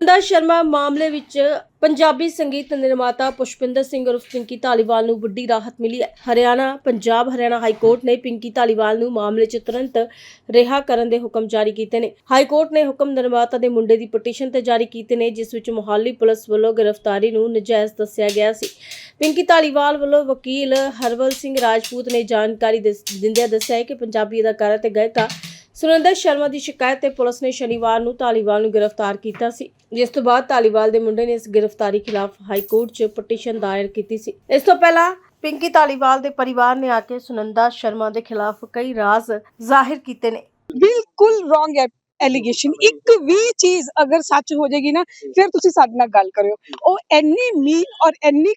ਸੁਨੰਦਾ ਸ਼ਰਮਾ ਮਾਮਲੇ ਵਿੱਚ ਪੰਜਾਬੀ ਸੰਗੀਤ ਨਿਰਮਾਤਾ ਪੁਸ਼ਪਿੰਦਰ ਸਿੰਘ ਉਰਫ ਪਿੰਕੀ ਧਾਲੀਵਾਲ ਨੂੰ ਵੱਡੀ ਰਾਹਤ ਮਿਲੀ ਹੈ। ਹਰਿਆਣਾ, ਪੰਜਾਬ, ਹਰਿਆਣਾ ਹਾਈ ਕੋਰਟ ਨੇ ਪਿੰਕੀ ਧਾਲੀਵਾਲ ਨੂੰ ਮਾਮਲੇ 'ਚ ਤੁਰੰਤ ਰਿਹਾ ਕਰਨ ਦੇ ਹੁਕਮ ਜਾਰੀ ਕੀਤੇ ਨੇ। ਹਾਈ ਕੋਰਟ ਨੇ ਹੁਕਮ ਨਿਰਮਾਤਾ ਦੇ ਮੁੰਡੇ ਦੀ ਪਟੀਸ਼ਨ ਤੇ ਜਾਰੀ ਕੀਤੇ ਨੇ, ਜਿਸ ਵਿੱਚ ਮੁਹਾਲੀ ਪੁਲਿਸ ਵੱਲੋਂ ਗ੍ਰਿਫਤਾਰੀ ਨੂੰ ਨਜਾਇਜ਼ ਦੱਸਿਆ ਗਿਆ ਸੀ। ਪਿੰਕੀ ਧਾਲੀਵਾਲ ਵੱਲੋਂ ਵਕੀਲ ਹਰਵਲ ਸਿੰਘ ਰਾਜਪੂਤ ਨੇ ਜਾਣਕਾਰੀ ਦਿਸ- ਦਿੰਦਿਆਂ ਦੱਸਿਆ ਹੈ ਕਿ ਪੰਜਾਬੀ ਅਦਾਕਾਰਾ ਤੇ ਗਾਇਕਾ ਸੁਰਿੰਦਰ ਸ਼ਰਮਾ ਦੀ ਸ਼ਿਕਾਇਤ ਤੇ ਪੁਲਿਸ ਨੇ ਸ਼ਨੀਵਾਰ ਨੂੰ ਧਾਲੀਵਾਲ ਨੂੰ ਗ੍ਰਿਫਤਾਰ ਕੀਤਾ ਸੀ। ਜਿਸ ਤੋਂ ਬਾਅਦ ਧਾਲੀਵਾਲ ਦੇ ਮੁੰਡੇ ਨੇ ਇਸ ਗ੍ਰਿਫਤਾਰੀ ਖਿਲਾਫ ਹਾਈ ਕੋਰਟ 'ਚ ਪਟੀਸ਼ਨ ਦਾਇਰ ਕੀਤੀ ਸੀ। ਇਸ ਤੋਂ ਪਹਿਲਾਂ ਪਿੰਕੀ ਧਾਲੀਵਾਲ ਦੇ ਪਰਿਵਾਰ ਨੇ ਆ ਕੇ ਸੁਨੰਦਾ ਸ਼ਰਮਾ ਦੇ ਖਿਲਾਫ ਕਈ ਰਾਜ਼ ਜ਼ਾਹਿਰ ਕੀਤੇ ਨੇ। ਬਿਲਕੁਲ ਰੋਂਗ ਹੈ ਐਲੀਗੇਸ਼ਨ ਇੱਕ ਵੀ ਚੀਜ਼ ਅਗਰ ਸੱਚ ਹੋ ਜਾਏਗੀ ਨਾ, ਫਿਰ ਤੁਸੀਂ ਸਾਡੇ ਨਾਲ ਗੱਲ ਕਰਿਓ। ਉਹ ਇੰਨੀ ਮੀਨ ਔਰ ਇੰਨੀ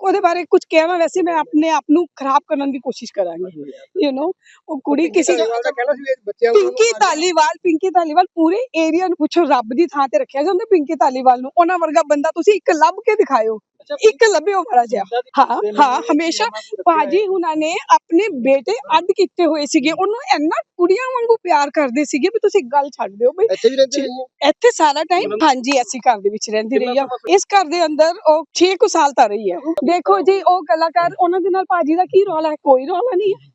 ਉਹਦੇ ਬਾਰੇ ਕੁਝ ਕਹਿਣਾ ਵੈਸੇ ਮੈਂ ਆਪਣੇ ਆਪ ਨੂੰ ਖਰਾਬ ਕਰਨ ਦੀ ਕੋਸ਼ਿਸ਼ ਕਰਾਂਗੀ ਯੂ نو ਉਹ ਕੁੜੀ ਕਿਸੇ ਪਿੰਕੀ ਧਾਲੀਵਾਲ ਪਿੰਕੀ ਧਾਲੀਵਾਲ ਪੂਰੇ ਏਰੀਆ ਨੂੰ ਪੁੱਛੋ ਰੱਬ ਦੀ ਥਾਂ ਤੇ ਰੱਖਿਆ ਜਾਂਦਾ ਪਿੰਕੀ ਧਾਲੀਵਾਲ ਨੂੰ। ਉਹਨਾਂ ਵਰਗਾ ਬੰਦਾ ਤੁਸੀਂ ਇੱਕ ਲੱਭ ਕੇ ਦਿਖਾਇਓ। ਇੱਕ ਲੱਭਿਓ ਮਾੜਾ ਜਿਹਾ। ਹਾਂ ਹਾਂ ਹਮੇਸ਼ਾ ਭਾਜੀ ਹੁਣਾਂ ਨੇ ਆਪਣੇ ਬੇਟੇ ਅੱਡ ਕੀਤੇ ਹੋਏ ਸੀਗੇ। ਉਹਨੂੰ ਇੰਨਾ ਕੁੜੀਆਂ ਵਾਂਗੂ ਪਿਆਰ ਕਰਦੇ ਸੀਗੇ ਵੀ ਤੁਸੀਂ ਗੱਲ ਛੱਡ ਦਿਓ ਬਈ। ਇੱਥੇ ਵੀ ਰਹਿੰਦੇ ਨੇ ਇੱਥੇ ਸਾਰਾ ਟਾਈਮ ਹਾਂਜੀ ਅਸੀਂ ਘਰ ਦੇ ਵਿੱਚ ਰਹਿੰਦੀ ਰਹੀ ਆ। ਇਸ ਘਰ ਦੇ ਅੰਦਰ ਉਹ 6 ਕੁ ਸਾਲ ਤਾਂ ਰਹੀ ਹੈ ਦੇਖੋ ਜੀ ਉਹ ਕਲਾਕਾਰ ਉਹਨਾਂ ਦੇ ਨਾਲ ਭਾਜੀ ਦਾ ਕੀ ਰੌਲਾ ਹੈ? ਕੋਈ ਰੌਲਾ ਨਹੀਂ ਹੈ।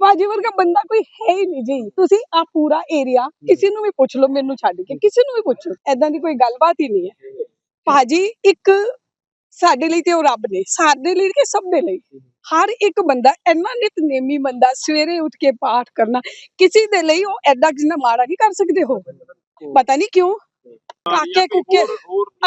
ਭਾਜੀ ਵਰਗਾ ਬੰਦਾ ਕੋਈ ਹੈ ਹੀ ਨਹੀਂ ਜੀ। ਤੁਸੀਂ ਆ ਪੂਰਾ ਏਰੀਆ ਕਿਸੇ ਨੂੰ ਵੀ ਪੁੱਛ ਲਓ ਮੈਨੂੰ ਛੱਡ ਕੇ। ਕਿਸੇ ਨੂੰ ਵੀ ਪੁੱਛੋ ਐਦਾਂ ਦੀ ਕੋਈ ਗੱਲਬਾਤ ਹੀ ਨਹੀਂ ਹੈ। ਭਾਜੀ ਇੱਕ ਸਾਡੇ ਲਈ ਤੇ ਉਹ ਰੱਬ ਨੇ ਸਾਡੇ ਲਈ ਕਿ ਸਭ ਦੇ ਲਈ। ਹਰ ਇੱਕ ਬੰਦਾ ਇੰਨਾ ਨਿਤਨੇਮੀ ਬੰਦਾ ਸਵੇਰੇ ਉੱਠ ਕੇ ਪਾਠ ਕਰਨਾ ਕਿਸੇ ਦੇ ਲਈ ਉਹ ਐਡਾ ਜਿੰਨਾ ਮਾੜਾ ਨਹੀਂ ਕਰ ਸਕਦੇ ਹੋ ਪਤਾ ਨਹੀਂ ਕਿਉਂ? ਕਾਕੇ ਕੁੱਕੇ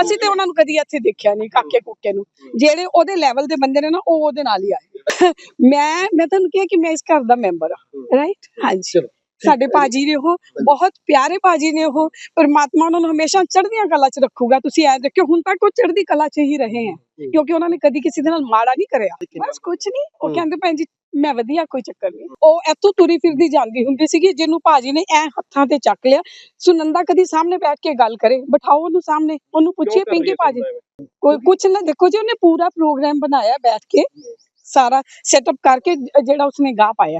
ਅਸੀਂ ਤੇ ਉਹਨਾਂ ਨੂੰ ਕਦੀ ਇੱਥੇ ਦੇਖਿਆ ਨਹੀਂ ਕਾਕੇ ਕੁੱਕੇ ਨੂੰ। ਜਿਹੜੇ ਉਹਦੇ ਲੈਵਲ ਦੇ ਬੰਦੇ ਨੇ ਨਾ ਉਹ ਉਹਦੇ ਨਾਲ ਹੀ ਆਏ। ਮੈਂ ਮੈਂ ਤੁਹਾਨੂੰ ਕਿਹਾ ਕਿ ਮੈਂ ਇਸ ਘਰ ਦਾ ਮੈਂਬਰ ਆ ਰਾਈਟ ਹਾਂਜੀ। ਸਾਡੇ ਬਾਜੀ ਨੇ ਉਹ ਬਹੁਤ ਪਿਆਰੇ ਬਾਜੀ ਨੇ ਉਹ ਪਰਮਾਤਮਾ ਉਹਨਾਂ ਨੂੰ ਹਮੇਸ਼ਾ ਚੜ੍ਹਦੀਆਂ ਕਲਾ 'ਚ ਰੱਖੂਗਾ। ਤੁਸੀਂ ਐ ਦੇਖਿਓ ਹੁਣ ਤੱਕ ਉਹ ਚੜ੍ਹਦੀ ਕਲਾ 'ਚ ਹੀ ਰਹੇ ਹੈ ਕਿਉਂਕਿ ਉਹਨਾਂ ਨੇ ਕਦੀ ਕਿਸੇ ਦੇ ਨਾਲ ਮਾੜਾ ਨਹੀਂ ਕਰਿਆ। ਬਸ ਕੁਝ ਨਹੀਂ ਉਹ। ਕਹਿੰਦੇ ਭੈਣ ਜੀ ਮੈਂ ਵਧੀਆ ਕੋਈ ਚੱਕਰ ਨਹੀਂ। ਉਹ ਇੱਥੋਂ ਤੁਰੀ ਫਿਰਦੀ ਜਾਂਦੀ ਹੁੰਦੀ ਸੀਗੀ ਜਿਹਨੂੰ ਭਾਜੀ ਨੇ ਐ ਹੱਥਾਂ ਤੇ ਚੱਕ ਲਿਆ। ਸੁਨੰਦਾ ਕਦੀ ਸਾਹਮਣੇ ਬੈਠ ਕੇ ਗੱਲ ਕਰੇ ਬਿਠਾਓ ਉਹਨੂੰ ਸਾਹਮਣੇ ਉਹਨੂੰ ਪੁੱਛੀਏ ਪਿੰਕੀ ਭਾਜੀ? ਕੋਈ ਕੁਛ ਨਾ ਦੇਖੋ ਜੀ ਉਹਨੇ ਪੂਰਾ ਪ੍ਰੋਗਰਾਮ ਬਣਾਇਆ ਬੈਠ ਕੇ। ਸਾਰਾ ਸੈਟਅਪ ਕਰਕੇ ਜਿਹੜਾ ਉਸਨੇ ਗਾ ਪਾਇਆ।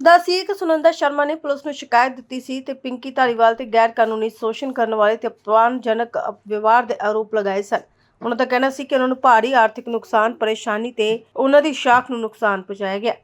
ਦੱਸੀਏ ਕਿ ਸੁਨੰਦਾ ਸ਼ਰਮਾ ਨੇ ਪੁਲਿਸ ਨੂੰ ਸ਼ਿਕਾਇਤ ਦਿੱਤੀ ਸੀ ਤੇ ਪਿੰਕੀ ਧਾਲੀਵਾਲ ਤੇ ਗੈਰ ਕਾਨੂੰਨੀ ਸ਼ੋਸ਼ਣ ਕਰਨ ਵਾਲੇ ਤੇ ਅਪਮਾਨਜਨਕ ਵਿਵਹਾਰ ਦੇ ਆਰੋਪ ਲਗਾਏ ਸਨ। ਉਹਨਾਂ ਦਾ ਕਹਿਣਾ ਸੀ ਕਿ ਉਹਨਾਂ ਨੂੰ ਭਾਰੀ ਆਰਥਿਕ ਨੁਕਸਾਨ, ਪਰੇਸ਼ਾਨੀ ਤੇ ਉਹਨਾਂ ਦੀ ਸ਼ਾਖ ਨੂੰ ਨੁਕਸਾਨ ਪਹੁੰਚਾਇਆ ਗਿਆ।